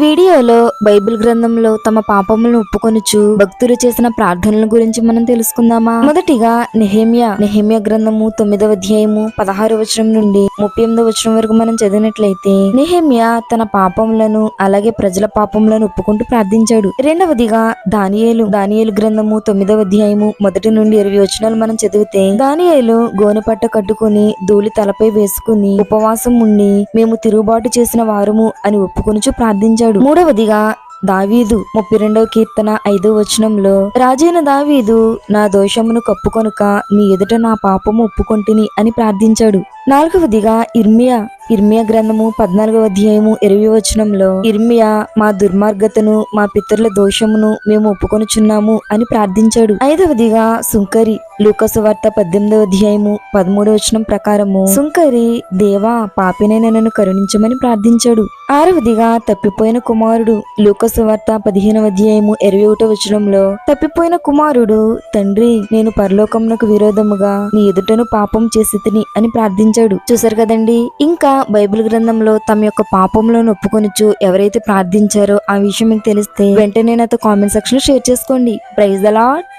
వీడియోలో బైబిల్ గ్రంథంలో తమ పాపములను ఒప్పుకొనుచు భక్తులు చేసిన ప్రార్థనల గురించి మనం తెలుసుకుందామా? మొదటిగా నెహేమియా నెహేమియా గ్రంథము తొమ్మిదవ అధ్యాయము పదహారు వచనం నుండి ముప్పై ఎనిమిదవ వచనం వరకు మనం చదివినట్లయితే నెహేమియా తన పాపములను అలాగే ప్రజల పాపములను ఒప్పుకుంటూ ప్రార్థించాడు. రెండవదిగా దానియేలు దానియేలు గ్రంథము తొమ్మిదవ అధ్యాయము మొదటి నుండి ఇరవై వచనాలు మనం చదివితే దానియేలు గోనెపట్ట కట్టుకుని ధూళి తలపై వేసుకుని ఉపవాసం ఉండి మేము తిరుగుబాటు చేసిన వారము అని ఒప్పుకొనుచు ప్రార్థించాడు. మూడవదిగా దావీదు ముప్పై రెండవ కీర్తన ఐదో వచనంలో రాజైన దావీదు నా దోషమును కప్పుకొనుక నీ ఎదుట నా పాపము ఒప్పుకొంటిని అని ప్రార్థించాడు. నాలుగవదిగా ఇర్మియా ఇర్మియా గ్రంథము పద్నాలుగవ అధ్యాయము ఇరవై వచనంలో ఇర్మియా మా దుర్మార్గతను మా పితరుల దోషమును మేము ఒప్పుకొనుచున్నాము అని ప్రార్థించాడు. ఐదవదిగా సుంకరి లూకసు వార్త పద్దెనిమిదవ అధ్యాయము పదమూడవ వచనం ప్రకారము సుంకరి దేవా పాపినైన నన్ను కరుణించమని ప్రార్థించాడు. ఆరవదిగా తప్పిపోయిన కుమారుడు లూకసు వార్త పదిహేనవ అధ్యాయము ఇరవై ఒకటో వచనంలో తప్పిపోయిన కుమారుడు తండ్రి నేను పరలోకమునకు విరోధముగా నీ ఎదుటను పాపం చేసి తిని అని ప్రార్థించాడు. చూసారు కదండి ఇంకా బైబిల్ గ్రంథంలో తమ యొక్క పాపములను ఒప్పుకొనిచ్చు ఎవరైతే ప్రార్థించారో ఆ విషయం మీకు తెలిస్తే వెంటనే నాతో కామెంట్ సెక్షన్ షేర్ చేసుకోండి. Praise the lord